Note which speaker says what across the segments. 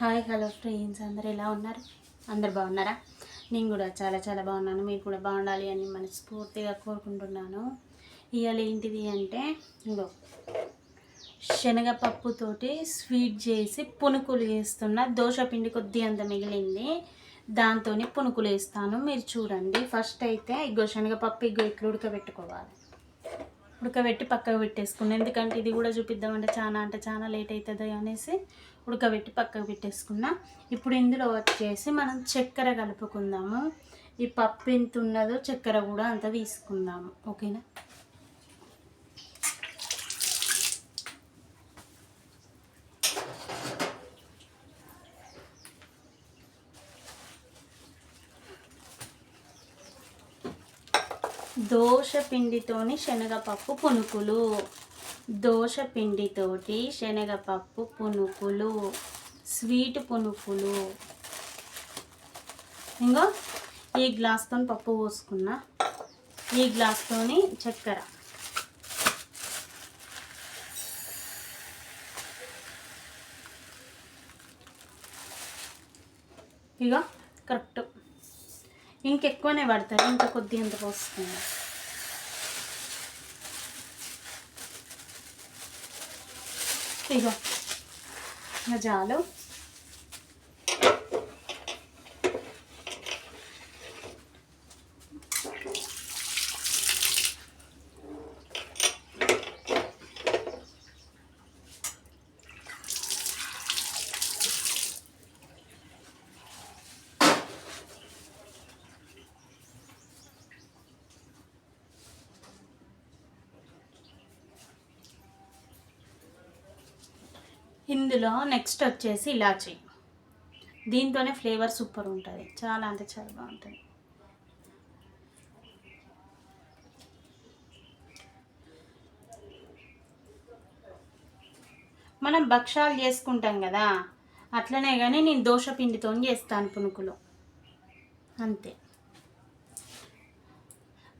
Speaker 1: Hi hello friends అందరు ఎలా ఉన్నారు? అందరు బాగున్నారా? నేను కూడా చాలా చాలా బాగున్నాను. మీరు కూడా బాగుండాలి అని మనస్ఫూర్తిగా కోరుకుంటున్నాను. ఇవాళ ఏంటిది అంటే ఇంకో శనగపప్పుతోటి స్వీట్ చేసి పునుకులు వేస్తున్న దోశ పిండి కొద్ది అంత మిగిలింది. దాంతో పునుకులు వేస్తాను. మీరు చూడండి. ఫస్ట్ అయితే ఇగో శనగపప్పు ఇగో ఇట్లా ఉడకబెట్టుకోవాలి. ఉడకబెట్టి పక్కకు పెట్టేసుకున్నాను. ఎందుకంటే ఇది కూడా చూపిద్దామంటే చాలా అంటే చాలా లేట్ అవుతుంది అనేసి ఉడకబెట్టి పక్కకు పెట్టేసుకున్నా. ఇప్పుడు ఇందులో వచ్చేసి మనం చక్కెర కలుపుకుందాము. ఈ పప్పు ఎంత ఉన్నదో చక్కెర కూడా అంత తీసుకుందాము. ఓకేనా? దోశ పిండితోని శనగపప్పు పునుకులు. దోశ పిండితోటి శనగపప్పు పునుకులు స్వీట్ పునుకులు. ఇంకో ఈ గ్లాస్తో పప్పు పోసుకున్నా ఈ గ్లాస్తోని చక్కెర. ఇక కరెక్ట్. ఇంకెక్కువనే పడతారు ఇంకా కొద్ది ఎంత పోస్తుంది ఇగో ఇంకా చాలు ఇందులో నెక్స్ట్ వచ్చేసి ఇలాచి. దీంతోనే ఫ్లేవర్ సూపర్ ఉంటుంది. చాలా అంటే చాలా బాగుంటుంది. మనం భక్షాలు చేసుకుంటాం కదా అట్లనే కానీ నేను దోశ పిండితో చేస్తాను పునుకులు. అంతే.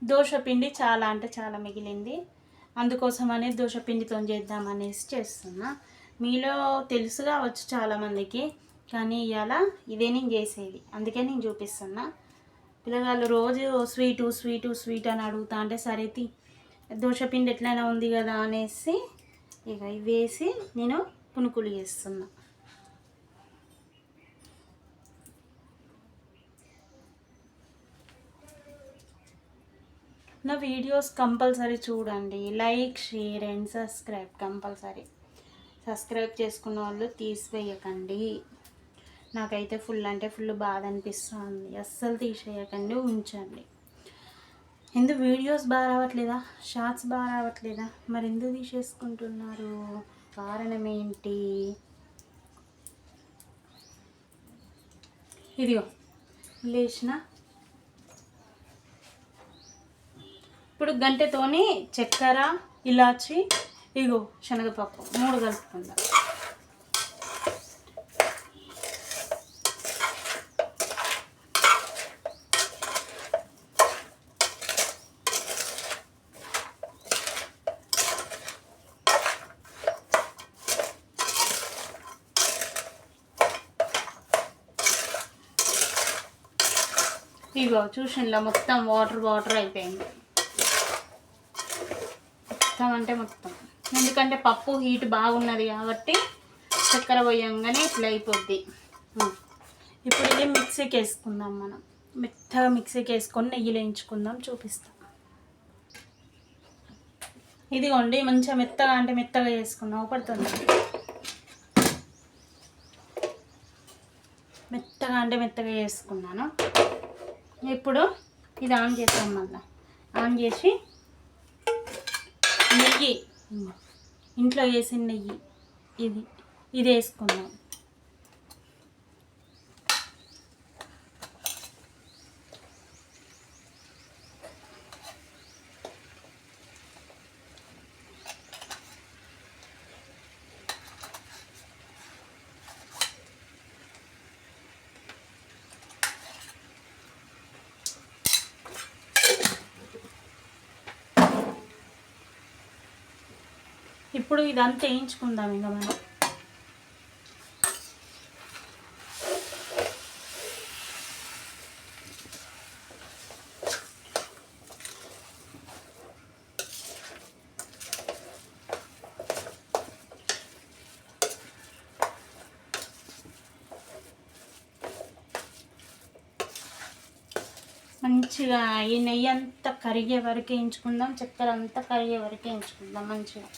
Speaker 1: దోశ పిండి చాలా అంటే చాలా మిగిలింది. అందుకోసమనే దోశ పిండితో చేద్దామనేసి చేస్తున్నా. మీలో తెలుసు కావచ్చు చాలామందికి కానీ ఇవాళ ఇదే నేను చేసేది. అందుకే నేను చూపిస్తున్నా. పిల్లగాళ్ళు రోజు స్వీటు స్వీటు స్వీట్ అని అడుగుతా అంటే సరే తి దోశపిండి ఎట్లయినా ఉంది కదా అనేసి ఇక ఇవి వేసి నేను పునుకులు చేస్తున్నా. నా వీడియోస్ కంపల్సరీ చూడండి. Like share and subscribe compulsory. Subscribe చేసుకున్న వాళ్ళు తీసివేయకండి. నాకైతే ఫుల్ అంటే ఫుల్ బాధ అనిపిస్తుంది. అస్సలు తీసేయకండి ఉంచండి. ఎందుకు వీడియోస్ బాగా రావట్లేదా? షార్ట్స్ బాగా రావట్లేదా? మరి ఎందుకు తీసేసుకుంటున్నారు? కారణం ఏంటి? ఇదిగో లేచిన. ఇప్పుడు గంటతోని చక్కెర ఇలాచి ఇగో శనగపప్పు మూడు కలుపుకుందాం. ఇగో చూసిండ్లా మొత్తం వాటర్ వాటర్ అయిపోయింది. మొత్తం అంటే మొత్తం. ఎందుకంటే పప్పు హీట్ బాగున్నది కాబట్టి చక్కెర పోయంగానే ఇట్లా అయిపోద్ది. ఇప్పుడు ఇది మిక్సీకి వేసుకుందాం మనం. మెత్తగా మిక్సీకి వేసుకొని నెయ్యి వేయించుకుందాం చూపిస్తాం. ఇదిగోండి మంచిగా మెత్తగా అంటే మెత్తగా చేసుకుందాం పడుతుంది మెత్తగా అంటే మెత్తగా చేసుకున్నాను. ఇప్పుడు ఇది ఆన్ చేస్తాం మళ్ళీ. ఆన్ చేసి నెయ్యి ఇంట్లో వేసిన నెయ్యి. ఇది ఇది వేసుకుందాం ఇప్పుడు ఇదంతా వేయించుకుందాం ఇంకా మనం. మంచిగా ఈ నెయ్యి అంతా కరిగే వరకు వేయించుకుందాం చక్కెర అంతా కరిగే వరకు వేయించుకుందాం మంచిగా.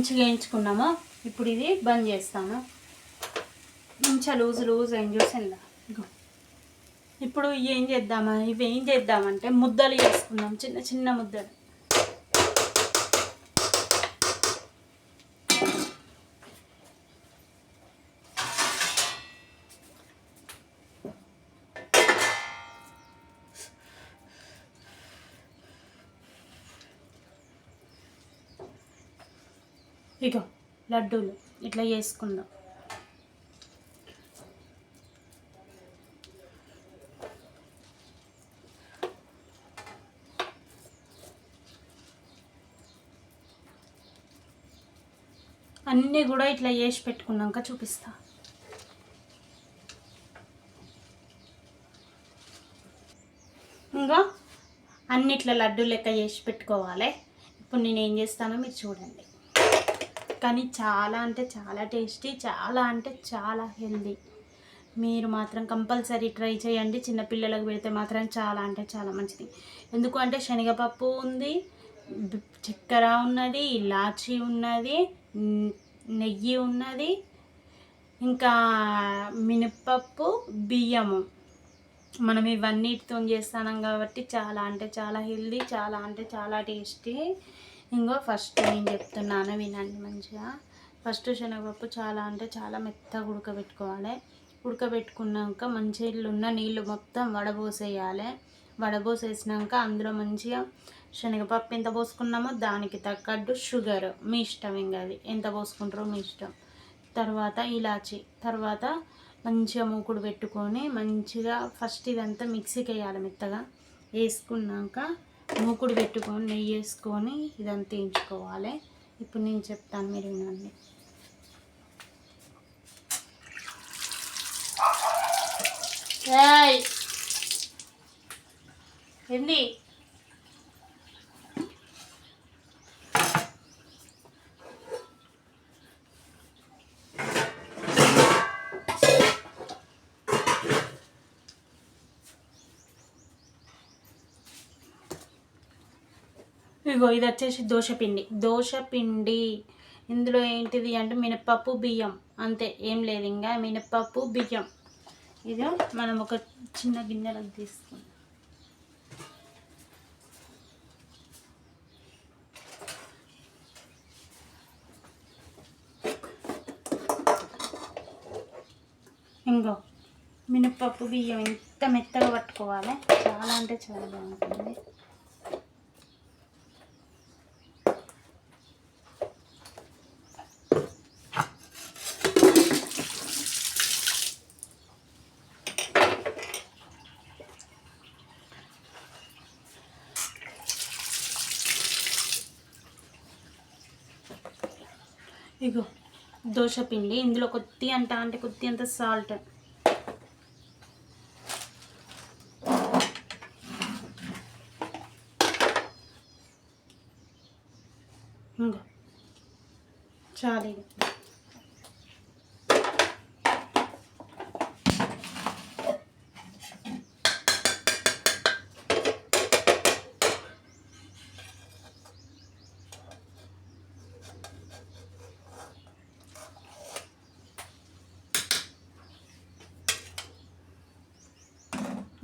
Speaker 1: మంచిగా వేయించుకున్నాము? ఇప్పుడు ఇది బంద్ చేస్తాము మంచిగా లూజ్ లూజ్ ఏం చూసిందా ఇగో ఇప్పుడు ఏం చేద్దామా? ఇవి ఏం చేద్దామంటే ముద్దలు చేసుకుందాం. చిన్న చిన్న ముద్దలు. ఇగో లడ్డూలు. ఇట్లా చేసుకుందాం. అన్నీ కూడా ఇట్లా చేసి పెట్టుకున్నాక చూపిస్తా. ఇంకా అన్నిట్ల లడ్డు లెక్క చేసి పెట్టుకోవాలి. ఇప్పుడు నేను ఏం చేస్తానో మీరు చూడండి. కానీ చాలా అంటే చాలా టేస్టీ చాలా అంటే చాలా హెల్దీ. మీరు మాత్రం కంపల్సరీ ట్రై చేయండి. చిన్నపిల్లలకు పెడితే మాత్రం చాలా అంటే చాలా మంచిది. ఎందుకు అంటే శనగపప్పు ఉంది చక్కెర ఉన్నది ఇలాచీ ఉన్నది నెయ్యి ఉన్నది ఇంకా మినప్పప్పు బియ్యము. మనం ఇవన్నిటితో చేస్తున్నాం కాబట్టి చాలా అంటే చాలా హెల్దీ చాలా అంటే చాలా టేస్టీ. ఇంకో ఫస్ట్ నేను చెప్తున్నాను వినండి మంచిగా. ఫస్ట్ శనగపప్పు చాలా అంటే చాలా మెత్తగా ఉడకబెట్టుకోవాలి. ఉడకబెట్టుకున్నాక మంచి ఉన్న నీళ్ళు మొత్తం వడబోసేయాలి. వడబోసేసినాక అందులో మంచిగా శనగపప్పు ఎంత పోసుకున్నామో దానికి తగ్గట్టు షుగర్ మీ ఇష్టం ఇంకా అది. ఎంత పోసుకుంటారో మీ ఇష్టం. తర్వాత ఇలాచి. తర్వాత మంచిగా మూకుడు పెట్టుకొని మంచిగా ఫస్ట్ ఇదంతా మిక్సీకి వేయాలి మెత్తగా. వేసుకున్నాక మూకుడు పెట్టుకొని నెయ్యి వేసుకొని ఇదంతా వేయించుకోవాలి ఇప్పుడు నేను చెప్తాను మీరు వినండి. ఏంది? ఇగో ఇది వచ్చేసి దోశపిండి. దోశపిండి. ఇందులో ఏంటిది అంటే మినప్పప్పు బియ్యం. అంతే ఏం లేదు ఇంకా. మినప్పప్పు బియ్యం. ఇది మనం ఒక చిన్న గిన్నెలకు తీసుకుందాం. ఇంకో మినప్పప్పు బియ్యం ఎంత మెత్తగా పట్టుకోవాలి. చాలా అంటే చాలా బాగుంటుంది. ఇగో దోశ పిండి. ఇందులో కొద్ది అంట అంటే కొద్ది అంత సాల్ట్. ఇంకో చాలు ఇది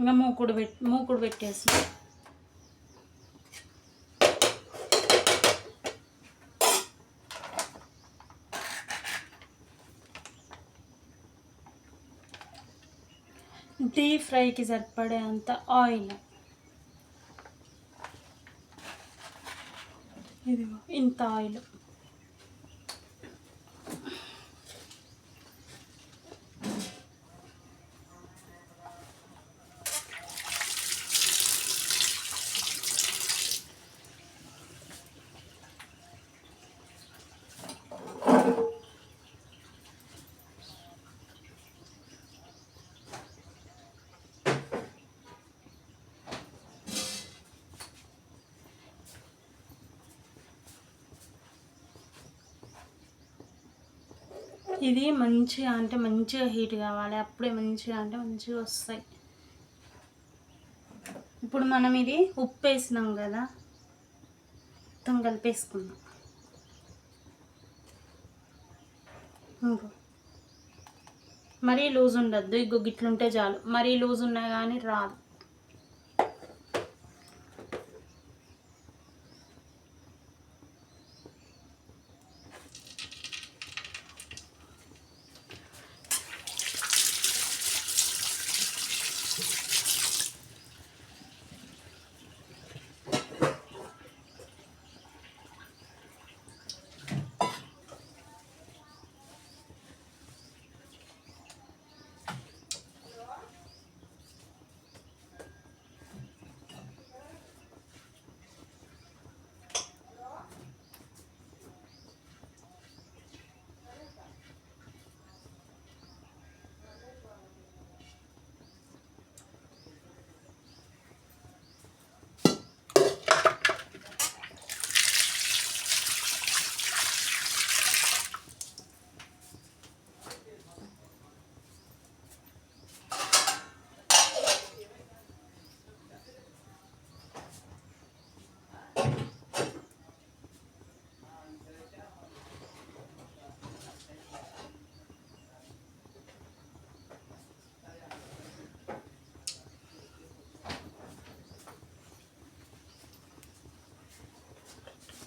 Speaker 1: ఇంకా మూకుడు పెట్టి మూకుడు పెట్టేసి. డీప్ ఫ్రైకి సరిపడే అంత ఆయిల్. ఇదిగో ఇంత ఆయిల్. ఇది మంచిగా అంటే మంచిగా హీట్ కావాలి. అప్పుడే మంచిగా అంటే మంచిగా వస్తాయి. ఇప్పుడు మనం ఇది ఉప్పు వేసినాం కదా మొత్తం కలిపేసుకుందాం. ఇంకో. మరీ లూజ్ ఉండద్దు. ఇగో గిట్లుంటే చాలు. మరీ లూజ్ ఉన్నా కానీ రాదు.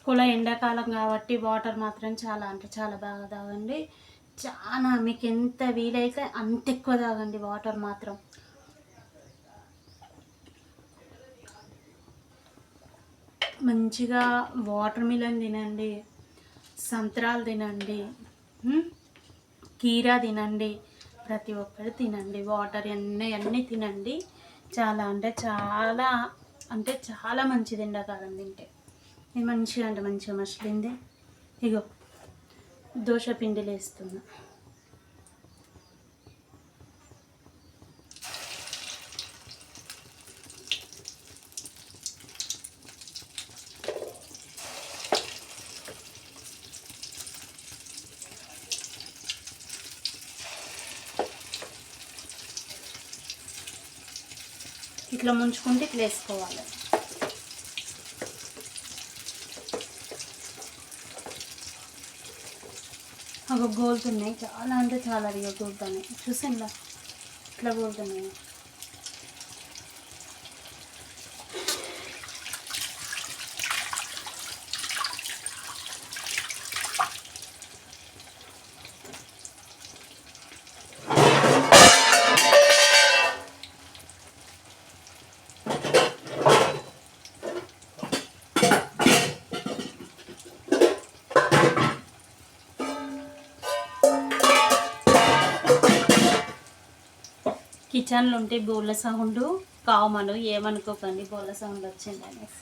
Speaker 1: కూడా ఎండాకాలం కాబట్టి వాటర్ మాత్రం చాలా అంటే చాలా బాగా తాగండి. చాలా మీకు ఎంత వీలైతే అంత ఎక్కువ తాగండి వాటర్ మాత్రం. మంచిగా వాటర్ మిలన్ తినండి సంత్రాలు తినండి కీరా తినండి ప్రతి ఒక్కరు తినండి. వాటర్ అన్నీ అన్నీ తినండి. చాలా అంటే చాలా అంటే చాలా మంచిది ఎండాకాలం తింటే. ఇది మంచిగా అంటే మంచిగా మసిలింది. ఇగో దోశ పిండిలు వేస్తున్నా ఇట్లా ముంచుకుంటే ఇట్లా వేసుకోవాలి. గోలుతున్నాయి చాలా అంటే చాలా అడిగా గోలుతున్నాయి చూసాను ఇట్లా గోలుతున్నాయి కిచెన్లో ఉంటే బోళ్ళ సౌండ్ కామను ఏమనుకోకండి బోళ్ళ సౌండ్ వచ్చింది అనేసి.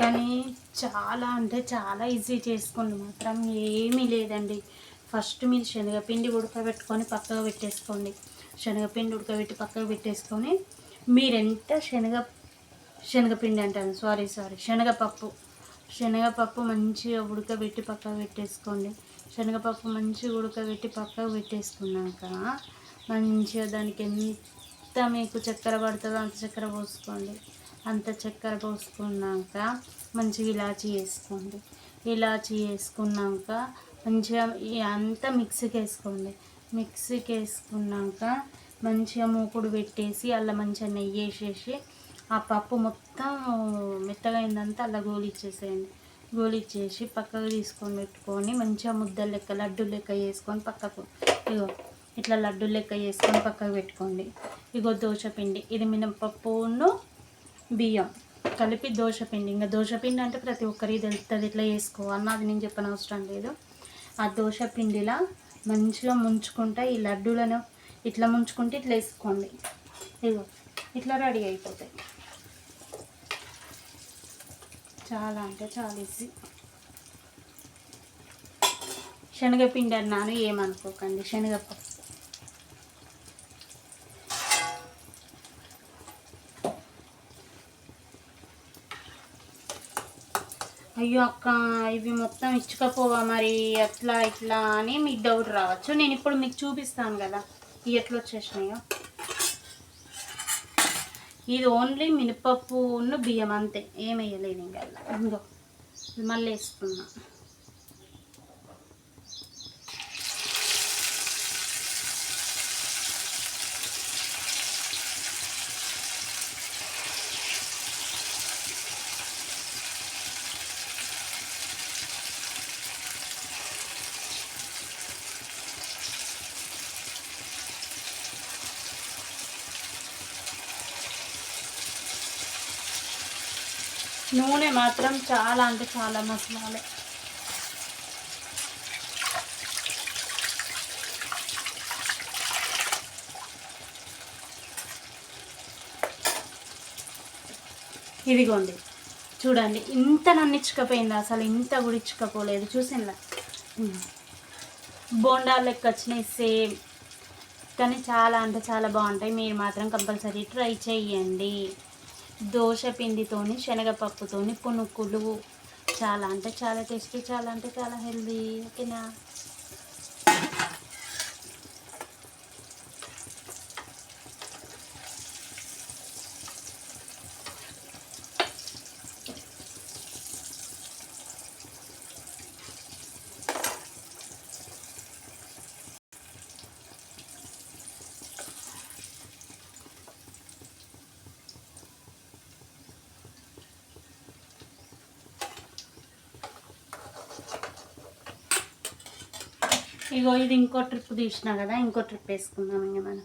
Speaker 1: కానీ చాలా అంటే చాలా ఈజీ చేసుకోండి మాత్రం. ఏమీ లేదండి. ఫస్ట్ మీరు శనగపిండి ఉడకబెట్టుకొని పక్కకు పెట్టేసుకోండి. శనగపిండి ఉడకబెట్టి పక్కకు పెట్టేసుకొని మీరెంత శనగ శనగపిండి అంటాను సారీ సారీ శనగపప్పు. శనగపప్పు మంచిగా ఉడకబెట్టి పక్కకు పెట్టేసుకోండి. శనగపప్పు మంచిగా ఉడకబెట్టి పక్కకు పెట్టేసుకున్నాక మంచిగా దానికి ఎంత మీకు చక్కెర పడుతుందో అంత చక్కెర పోసుకోండి. అంత చక్కెర పోసుకున్నాక మంచిగా ఇలాచి వేసుకోండి. ఇలాచి వేసుకున్నాక మంచిగా అంతా మిక్సీకి వేసుకోండి. మిక్సీకి వేసుకున్నాక మంచిగా మూకుడు పెట్టేసి అలా మంచిగా నెయ్యి వేసేసి ఆ పప్పు మొత్తం మెత్తగా అయిందంతా అలా గోలిచ్చేసేయండి. గోలిచ్చేసి పక్కకు తీసుకొని పెట్టుకొని మంచిగా ముద్ద లెక్క లడ్డు లెక్క వేసుకొని పక్కకు ఇగో ఇట్లా లడ్డు లెక్క వేసుకొని పక్కకు పెట్టుకోండి. ఇగో దోశ పిండి ఇది మినపప్పును బియ్యం. కలిపి దోశపిండి. ఇంకా దోశ పిండి అంటే ప్రతి ఒక్కరికి తెలుస్తుంది ఇట్లా వేసుకోవాలి అది నేను చెప్పని అవసరం లేదు. ఆ దోశపిండిలా మంచిగా ముంచుకుంటే ఈ లడ్డూలను ఇట్లా ముంచుకుంటే ఇట్లా వేసుకోండి. ఇగో ఇట్లా రెడీ అయిపోతాయి. చాలా అంటే చాలా ఈజీ. శనగపిండి అన్నాను ఏమనుకోకండి. శనగపప్పు. అయ్యో అక్క ఇవి మొత్తం ఇచ్చుకపోవా మరి? ఎట్లా ఇట్లా అని మీకు డౌట్ రావచ్చు. నేను ఇప్పుడు మీకు చూపిస్తాను కదా ఇవి ఎట్లా వచ్చేసినాయో. ఇది ఓన్లీ మినపప్పు బియ్యం అంతే. ఏం వేయలేదు ఇంకా. ఇంకో మళ్ళీ వేసుకున్నాను నూనె మాత్రం చాలా అంటే చాలా మసాలే ఇదిగోండి. చూడండి ఇంత నన్నిచ్చుకపోయింది అసలు ఇంత కూడా ఇచ్చుకపోలేదు చూసిందా బోండాలు లెక్క వచ్చినాయి సేమ్. కానీ చాలా అంటే చాలా బాగుంటాయి. మీరు మాత్రం కంపల్సరీ ట్రై చేయండి. దోశ పిండితోని శనగపప్పుతోని పునుకులు. చాలా అంటే చాలా టేస్టీ చాలా అంటే చాలా హెల్దీ. ఓకేనా? ఇగో ఇది ఇంకో ట్రిప్ తీసినా కదా ఇంకో ట్రిప్ వేసుకుందాం ఇంక మనం.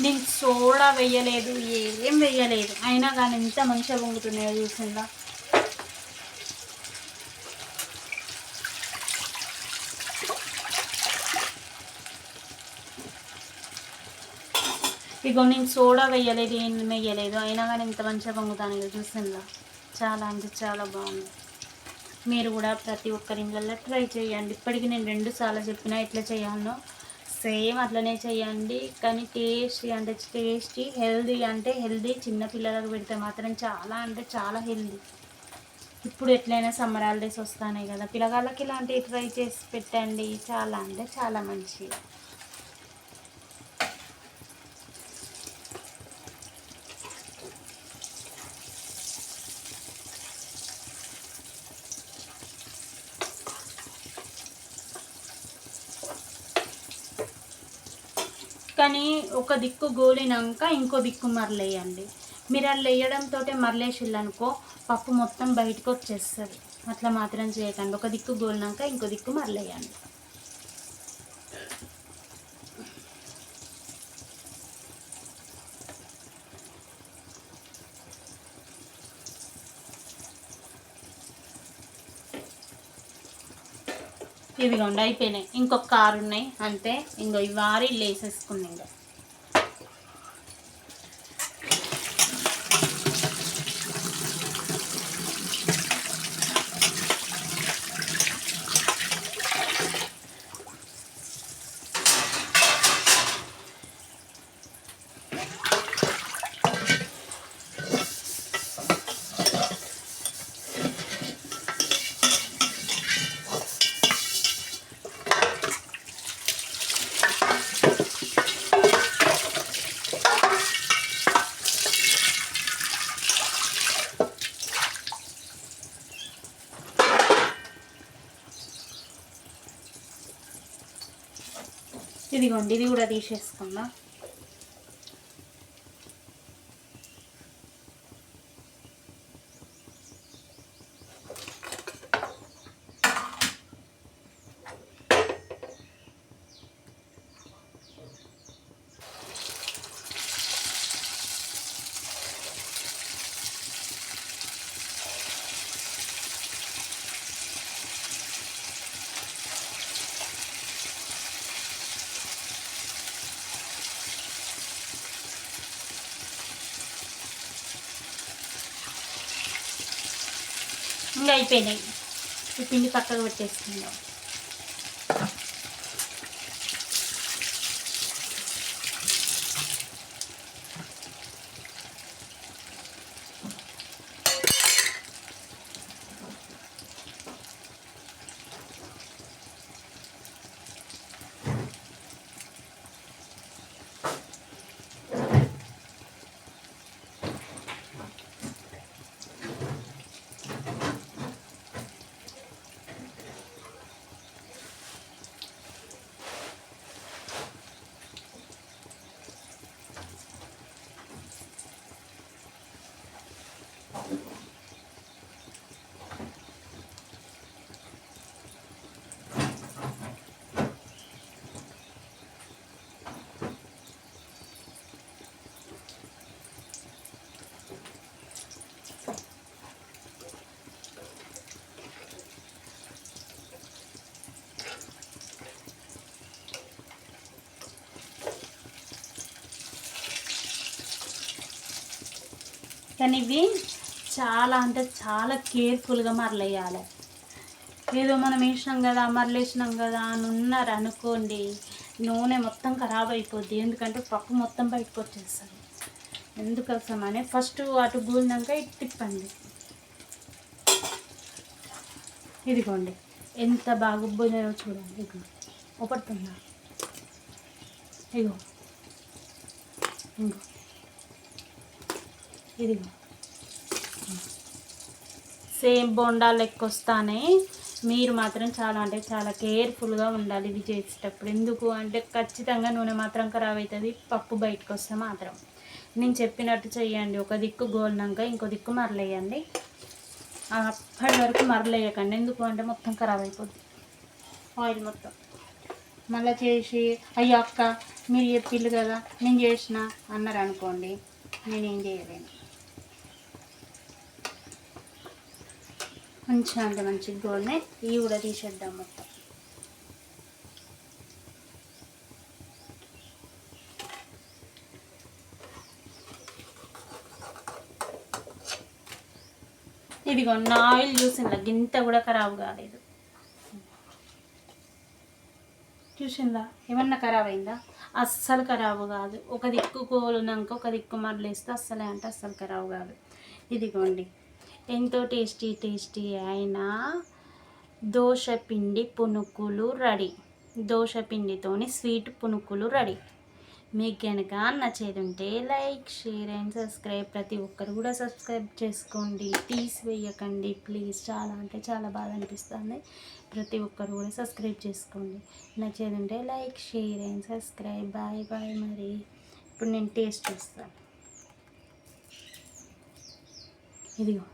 Speaker 1: నేను సోడా వేయలేదు ఏ వేయలేదు. అయినా కానీ ఎంత మంచిగా పొంగుతున్నాయో చూసిందా? ఇగో నేను సోడా వేయలేదు ఏం వేయలేదు. అయినా కానీ ఎంత మంచిగా పొంగుతాను చూసిందా? చాలా అంటే చాలా బాగుంది. మీరు కూడా ప్రతి ఒక్కరి ఇళ్ళల్లో ట్రై చేయండి. ఇప్పటికి నేను రెండు సార్లు చెప్పినా ఎట్లా చేయాలో సేమ్ అట్లనే చేయండి. కానీ టేస్టీ అంటే టేస్టీ హెల్దీ అంటే హెల్దీ చిన్నపిల్లలకు పెడితే మాత్రం చాలా అంటే చాలా హెల్దీ. ఇప్పుడు ఎట్లయినా సమ్మర్ హాలిడేస్ వస్తానే కదా. పిల్లగాళ్ళకి ఇలాంటివి ట్రై చేసి పెట్టండి. చాలా అంటే చాలా మంచిది. కానీ ఒక దిక్కు గోలినాక ఇంకో దిక్కు మరలేయండి. మీరు అలా వేయడంతో మరలేసిల్లు అనుకో పప్పు మొత్తం బయటకు వచ్చేస్తుంది అట్లా మాత్రం చేయకండి. ఒక దిక్కు గోలినాక ఇంకో దిక్కు మరలేయండి. ఇవిగోండి అయిపోయినాయి. ఇంకొక కారు ఉన్నాయి. అంతే. ఇంకో ఈ వారి లేసేసుకున్నాయి ఇంకా. ఇదిగోండి ఇది కూడా తీసేసుకుందాం. ఇంకా అయిపోయినాయి. ఈ పిండి పక్కకు పెట్టేసుకుందాం. కానీ ఇవి చాలా అంటే చాలా కేర్ఫుల్గా మరలేయాలి. ఏదో మనం వేసినాం కదా మరలేసినాం కదా అని ఉన్నారు అనుకోండి నూనె మొత్తం ఖరాబ్ అయిపోద్ది. ఎందుకంటే పప్పు మొత్తం బయటకు వచ్చేస్తుంది. ఎందుకోసమని ఫస్ట్ అటు గూలినాక ఇటు తిప్పండి. ఇదిగోండి ఎంత బాగా చూడండి. ఇదిగో ఒకటి ఇగో ఇంకో ఇది. సేమ్ బొండాలు లెక్క వస్తానే మీరు మాత్రం చాలా అంటే చాలా కేర్ఫుల్గా ఉండాలి ఇది చేసేటప్పుడు ఎందుకు అంటే ఖచ్చితంగా నూనె మాత్రం ఖరాబ్ అవుతుంది పప్పు బయటకు వస్తే మాత్రం. నేను చెప్పినట్టు చేయండి ఒక దిక్కు గోలినాక ఇంకో దిక్కు మరలేయండి. అప్పటి వరకు మరలేయకండి. ఎందుకు అంటే మొత్తం ఖరాబ్ అయిపోద్ది. ఆయిల్ మొత్తం. మళ్ళీ చేసి అయ్యో అక్క మీరు చెప్పిల్లు కదా నేను చేసిన అన్నారు అనుకోండి నేనేం చేయలేను. మంచిగా అంటే మంచి గోల్ని ఇవి కూడా తీసేద్దాం మొత్తం. ఇదిగో నా ఆయిల్ చూసిందా గింత కూడా ఖరాబ్ కాలేదు. చూసిందా? ఏమన్నా ఖరాబ్ అయిందా? అస్సలు ఖరాబ్ కాదు. ఒక దిక్కు కోలినాక ఒక దిక్కు మరలేస్తే అస్సలే అంటే అస్సలు ఖరాబ్ కాదు. ఇదిగోండి. ఎంతో టేస్టీ టేస్టీ అయిన దోశ పిండి పునుకులు రెడీ. దోశ పిండితోని స్వీట్ పునుకులు రెడీ. మీకు కనుక నచ్చేది ఉంటే లైక్ షేర్ అండ్ సబ్స్క్రైబ్. ప్రతి ఒక్కరు కూడా సబ్స్క్రైబ్ చేసుకోండి. తీసివేయకండి ప్లీజ్ చాలా అంటే చాలా బాగా అనిపిస్తుంది. ప్రతి ఒక్కరు కూడా సబ్స్క్రైబ్ చేసుకోండి. నచ్చేది ఉంటే like share and subscribe. Bye bye మరి. ఇప్పుడు నేను టేస్ట్ చేస్తాను ఇదిగో.